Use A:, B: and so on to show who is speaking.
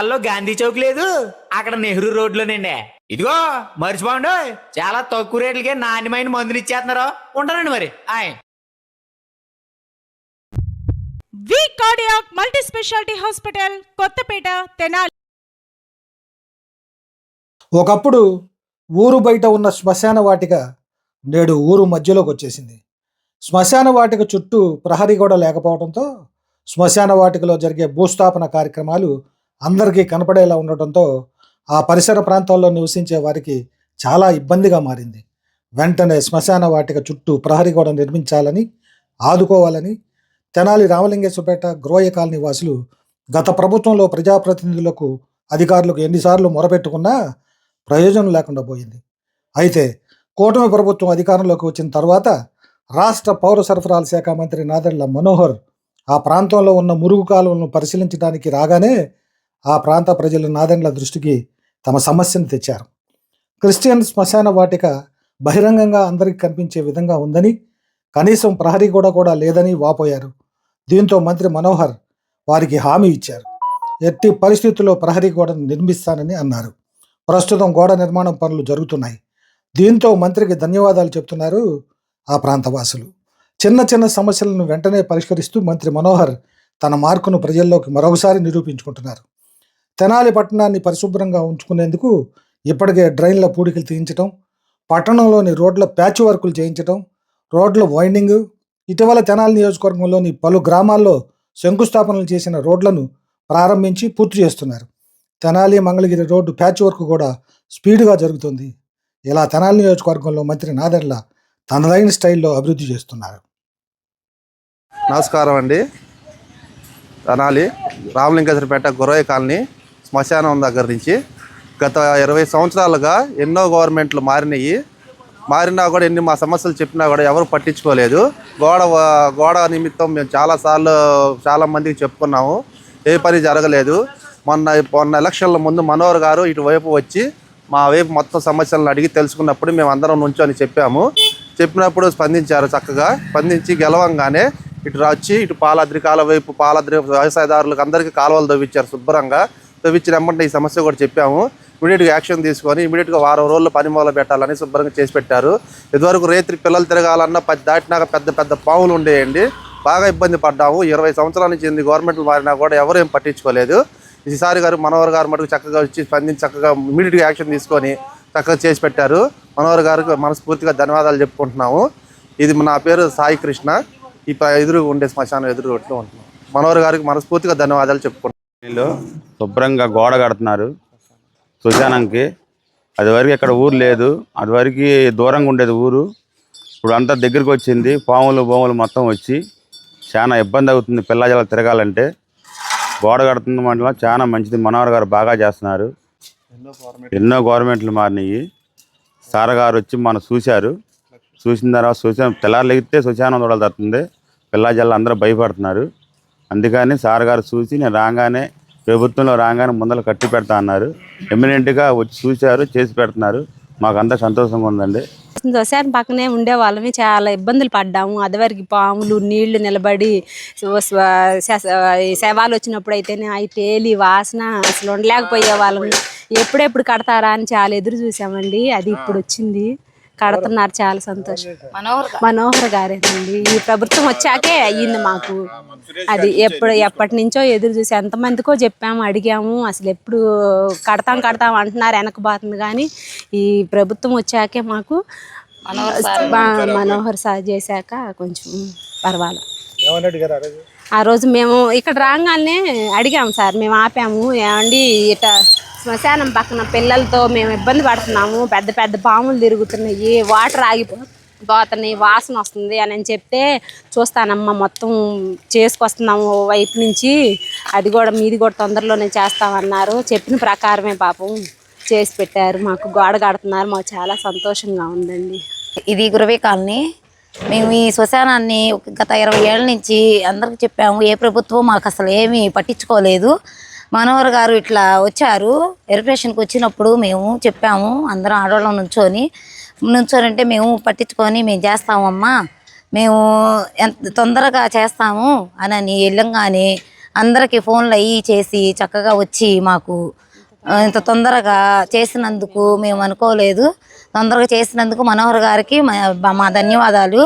A: అల్లో గాంధీ చౌక్ లేదు. అక్కడ నెహ్రూ రోడ్లోనండి ఇదిగో మర్చిపోండి. చాలా తక్కువ రేట్లకే నాణ్యమైన మందులు ఇచ్చేస్తున్నారు. ఉంటానండి మరి. ఆయ్.
B: V cardiac multi speciality hospital Kothapeta Tenali.
C: ఒకప్పుడు ఊరు బయట ఉన్న శ్మశాన వాటిక నేడు ఊరు మధ్యలోకి వచ్చేసింది. శ్మశాన వాటిక చుట్టూ ప్రహరీ గోడ లేకపోవడంతో శ్మశాన వాటికలో జరిగే భూస్థాపన కార్యక్రమాలు అందరికీ కనపడేలా ఉండటంతో ఆ పరిసర ప్రాంతాల్లో నివసించే వారికి చాలా ఇబ్బందిగా మారింది. వెంటనే శ్మశాన వాటిక చుట్టూ ప్రహరీ గోడ నిర్మించాలని ఆదుకోవాలని తెనాలి రామలింగేశ్వరపేట గ్రోయ కాలనీ వాసులు గత ప్రభుత్వంలో ప్రజాప్రతినిధులకు అధికారులకు ఎన్నిసార్లు మొరపెట్టుకున్నా ప్రయోజనం లేకుండా పోయింది. అయితే కూటమి ప్రభుత్వం అధికారంలోకి వచ్చిన తర్వాత రాష్ట్ర పౌర సరఫరాల శాఖ మంత్రి నాదెళ్ళ మనోహర్ ఆ ప్రాంతంలో ఉన్న మురుగు కాలువలను పరిశీలించడానికి రాగానే ఆ ప్రాంత ప్రజలు నాదెండ్ల దృష్టికి తమ సమస్యను తెచ్చారు. క్రిస్టియన్ శ్మశాన వాటిక బహిరంగంగా అందరికీ కనిపించే విధంగా ఉందని కనీసం ప్రహరీ గోడ కూడా లేదని వాపోయారు. దీంతో మంత్రి మనోహర్ వారికి హామీ ఇచ్చారు. ఎట్టి పరిస్థితుల్లో ప్రహరీ గోడను నిర్మిస్తానని అన్నారు. ప్రస్తుతం గోడ నిర్మాణం పనులు జరుగుతున్నాయి. దీంతో మంత్రికి ధన్యవాదాలు చెప్తున్నారు ఆ ప్రాంతవాసులు. చిన్న చిన్న సమస్యలను వెంటనే పరిష్కరిస్తూ మంత్రి మనోహర్ తన మార్కును ప్రజల్లోకి మరొకసారి నిరూపించుకుంటున్నారు. తెనాలి పట్టణాన్ని పరిశుభ్రంగా ఉంచుకునేందుకు ఇప్పటికే డ్రైన్ల పూడికలు తీయించడం పట్టణంలోని రోడ్ల ప్యాచ్ వర్కులు చేయించడం రోడ్ల వైండింగ్ ఇటీవల తెనాలి నియోజకవర్గంలోని పలు గ్రామాల్లో శంకుస్థాపనలు చేసిన రోడ్లను ప్రారంభించి పూర్తి చేస్తున్నారు. Tenali Mangalagiri road patch work కూడా స్పీడ్గా జరుగుతుంది. ఇలా తెనాలి నియోజకవర్గంలో మంత్రి నాదెండ్ల తనదైన స్టైల్లో అభివృద్ధి చేస్తున్నారు.
D: నమస్కారం అండి. తెనాలి రామలింగేశ్వరపేట గురవయ్య కాలనీ శ్మశానం దగ్గర నుంచి గత ఇరవై సంవత్సరాలుగా ఎన్నో గవర్నమెంట్లు మారినాయి. మారినా కూడా ఎన్ని మా సమస్యలు చెప్పినా కూడా ఎవరు పట్టించుకోలేదు. గోడ గోడ నిమిత్తం మేము చాలాసార్లు చాలామందికి చెప్పుకున్నాము. ఏ పని జరగలేదు. మొన్న మొన్న ఎలక్షన్ల ముందు మనోహర్ గారు ఇటువైపు వచ్చి మా వైపు మొత్తం సమస్యలను అడిగి తెలుసుకున్నప్పుడు మేము అందరం నుంచొని చెప్పాము. చెప్పినప్పుడు స్పందించారు చక్కగా. స్పందించి గెలవంగానే ఇటు వచ్చి ఇటు పాలాద్రి కాల వైపు పాలాద్రి వ్యవసాయదారులకు అందరికీ కాలువలు తవ్వించారు శుభ్రంగా. తవ్వించిన వెంబడి ఈ సమస్య కూడా చెప్పాము. ఇమీడియట్గా యాక్షన్ తీసుకొని ఇమీడియట్గా వారం రోజులు పని మొదలు పెట్టాలని శుభ్రంగా చేసి పెట్టారు. ఇదివరకు రేత్రి పిల్లలు తిరగాలన్నా పది దాటినాక పెద్ద పెద్ద పాములు ఉండేయండి. బాగా ఇబ్బంది పడ్డాము. ఇరవై సంవత్సరాల నుంచి ఎన్ని గవర్నమెంట్లు మారినా కూడా ఎవరు ఏం పట్టించుకోలేదు. ఈసారి గారు మనోహర్ గారు మటుకు చక్కగా వచ్చి స్పందించి చక్కగా ఇమీడియట్గా యాక్షన్ తీసుకొని చక్కగా చేసి పెట్టారు. మనోహర్ గారికి మనస్ఫూర్తిగా ధన్యవాదాలు చెప్పుకుంటున్నాము. ఇది నా పేరు సాయి కృష్ణ. ఈ ప- ఎదురు ఉండే శ్మశానం ఎదురు ఉంటున్నాం మనోహర్ గారికి మనస్ఫూర్తిగా ధన్యవాదాలు చెప్పుకుంటున్నాం
E: వీళ్ళు శుభ్రంగా గోడ కడుతున్నారు. సుజానంకి. అది వరకు ఇక్కడ ఊరు లేదు. అది వరకు దూరంగా ఉండేది ఊరు. ఇప్పుడు అంతా దగ్గరికి వచ్చింది. పాములు బొమ్మలు మొత్తం వచ్చి చాలా ఇబ్బంది అవుతుంది పిల్లజల తిరగాలంటే. గోడ కడుతున్న మండలం చాలా మంచిది. మనోహర్ గారు బాగా చేస్తున్నారు. ఎన్నో గవర్నమెంట్లు మారినాయి. సార్ గారు వచ్చి మనం చూశారు. చూసిన తర్వాత శ్మశానం తెల్లారులు ఎగితే శ్మశానం చూడాలి పిల్లజల్లు అందరూ భయపడుతున్నారు. అందుకని సార్ గారు చూసి నేను రాగానే ప్రభుత్వంలో రాగానే ముందర కట్టి పెడతా అన్నారు. ఎమినెంట్గా వచ్చి చూశారు చేసి పెడుతున్నారు. మాకు అంతా సంతోషంగా ఉందండి.
F: శ్మశానం పక్కనే ఉండేవాళ్ళమే చాలా ఇబ్బందులు పడ్డాము. అదివరకు పాములు నీళ్ళు నిలబడి శవాలు వచ్చినప్పుడు అయితేనే అవి తేలి వాసన అసలు ఉండలేకపోయే వాళ్ళము ఎప్పుడెప్పుడు కడతారా అని చాలా ఎదురు చూసామండి. అది ఇప్పుడు వచ్చింది. కడుతున్నారు చాలా సంతోషం. మనోహర్ గారేనండి. ఈ ప్రభుత్వం వచ్చాకే అయ్యింది మాకు. అది ఎప్పుడు ఎప్పటి నుంచో ఎదురు చూసి ఎంతమందికో చెప్పాము అడిగాము అసలు ఎప్పుడు కడతాం కడతాం అంటున్నారు వెనకబోతుంది కానీ ఈ ప్రభుత్వం వచ్చాకే మాకు మనోహర్ సార్ చేశాక కొంచెం పర్వాలేదు. ఆ రోజు మేము ఇక్కడ రాగానే అడిగాము సార్ మేము ఆపాము ఏమండి ఇట శ్మశానం పక్కన పిల్లలతో మేము ఇబ్బంది పడుతున్నాము. పెద్ద పెద్ద పాములు తిరుగుతున్నాయి. వాటర్ ఆగిపో గోతని వాసన వస్తుంది అని అని చెప్తే చూస్తానమ్మా మొత్తం చేసుకొస్తున్నాము ఓ వైపు నుంచి. అది కూడా మీది కూడా తొందరలోనే చేస్తామన్నారు. చెప్పిన ప్రకారమే పాపం చేసి పెట్టారు. మాకు గోడ కడుతున్నారు. మాకు చాలా సంతోషంగా ఉందండి.
G: ఇది గురవే కాలనీ. మేము ఈ శ్మశానాన్ని గత ఇరవై ఏళ్ళ నుంచి అందరికి చెప్పాము. ఏ ప్రభుత్వం మాకు అసలు ఏమీ పట్టించుకోలేదు. మనోహర్ గారు ఇట్లా వచ్చారు. వెరిఫికేషన్కి వచ్చినప్పుడు మేము చెప్పాము అందరం ఆడవాళ్ళం నుంచొని నుంచోనంటే మేము పట్టించుకొని మేము చేస్తామమ్మా మేము ఎంత తొందరగా చేస్తాము అని వెళ్ళంగానే అందరికీ ఫోన్లు అయ్యి చేసి చక్కగా వచ్చి మాకు ఇంత తొందరగా చేసినందుకు మేము అనుకోలేదు. తొందరగా చేసినందుకు మనోహర్ గారికి మా మా ధన్యవాదాలు.